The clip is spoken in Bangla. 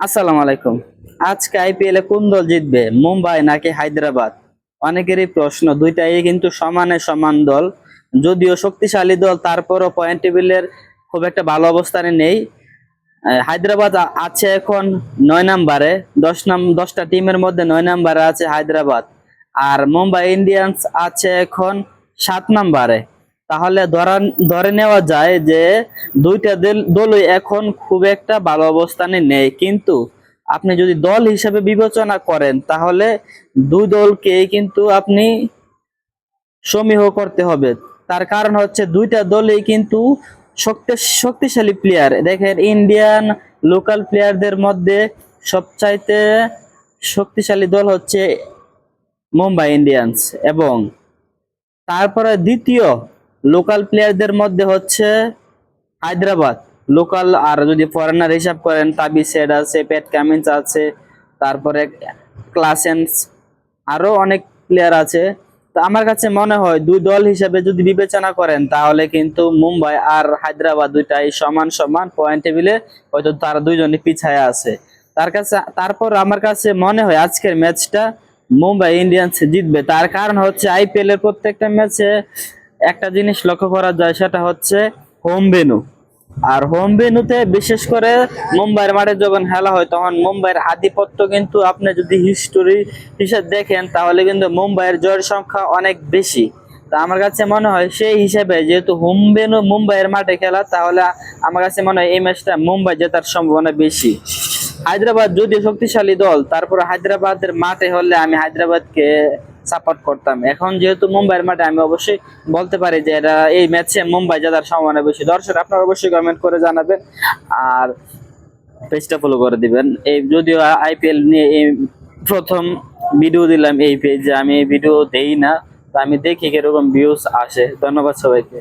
আসসালামু আলাইকুম। আজকে আইপিএল এ কোন দল জিতবে, মুম্বাই নাকি হায়দ্রাবাদ? অনেকেরই প্রশ্ন, দুইটাই কিন্তু সমানে সমান দল, যদিও শক্তিশালী দল, তারপরও পয়েন্ট টেবিলের খুব একটা ভালো অবস্থানে নেই। হায়দ্রাবাদ আছে এখন নয় নাম্বারে, দশ নাম, দশটা টিমের মধ্যে নয় নাম্বারে আছে হায়দ্রাবাদ। আর মুম্বাই ইন্ডিয়ান্স আছে এখন সাত নাম্বারে। তাহলে ধরা ধরে নেওয়া যায় যে দুইটা দল- দলই এখন খুব একটা ভালো অবস্থানে নেই। কিন্তু আপনি যদি দল হিসেবে বিবেচনা করেন, তাহলে দুই দলকে কিন্তু আপনি সমীহ করতে হবে। তার কারণ হচ্ছে দুইটা দলই কিন্তু শক্তি, শক্তিশালী প্লেয়ার দেখেন ইন্ডিয়ান লোকাল প্লেয়ারদের মধ্যে সবচাইতে শক্তিশালী দল হচ্ছে মুম্বাই ইন্ডিয়ান্স এবং তারপরে দ্বিতীয় লোকাল প্লেয়ারদের মধ্যে হচ্ছে হায়দ্রাবাদ। লোকাল আর যদি ফরেনার হিসাব করেন তাবি সেড আছে পেট কামিন্স আছে, তারপরে ক্লাসেন্স আরও অনেক প্লেয়ার আছে। তো আমার কাছে মনে হয় দুই দল হিসাবে যদি বিবেচনা করেন, তাহলে কিন্তু মুম্বাই আর হায়দ্রাবাদ দুইটাই সমান সমান পয়েন্ট টেবিলে হয়তো তারা দুইজনই পিছায় আছে। তার কাছে, তারপর আমার কাছে মনে হয় আজকের ম্যাচটা মুম্বাই ইন্ডিয়ান্স জিতবে। তার কারণ হচ্ছে আইপিএল এর প্রত্যেকটা ম্যাচে একটা জিনিস লক্ষ্য করা যায়, সেটা হচ্ছে হোম ভেনু আর হোম ভেনুতে বিশেষ করে মুম্বাইয়ের মাঠে যখন খেলা হয়, তখন মুম্বাইয়ের আধিপত্য কিন্তু আপনি যদি হিস্টোরি হিসেবে দেখেন, তাহলে কিন্তু মুম্বাইয়ের জয়ের সংখ্যা অনেক বেশি। তা আমার কাছে মনে হয় সেই হিসেবে যেহেতু হোম ভেনু মুম্বাইয়ের মাঠে খেলা, তাহলে আমার কাছে মনে হয় এই ম্যাচটা মুম্বাই জেতার সম্ভাবনা বেশি। হায়দ্রাবাদ যদি শক্তিশালী দল, তারপর হায়দ্রাবাদের মাঠে হলে আমি হায়দ্রাবাদকে সাপোর্ট করতাম। এখন যেহেতু মুম্বাইয়ের মাঠে আমি অবশ্যই বলতে পারি যে এটা এই ম্যাচে মুম্বাই জেতার সম্ভাবনা বেশি। দর্শক, আপনারা অবশ্যই কমেন্ট করে জানাবেন আর পেজটা ফলো করে দিবেন। এই যদিও আইপিএল নিয়ে এই প্রথম ভিডিও দিলাম এই পেজে আমি এই ভিডিও দেই না। তো আমি দেখি কীরকম ভিউজ আসে। ধন্যবাদ সবাইকে।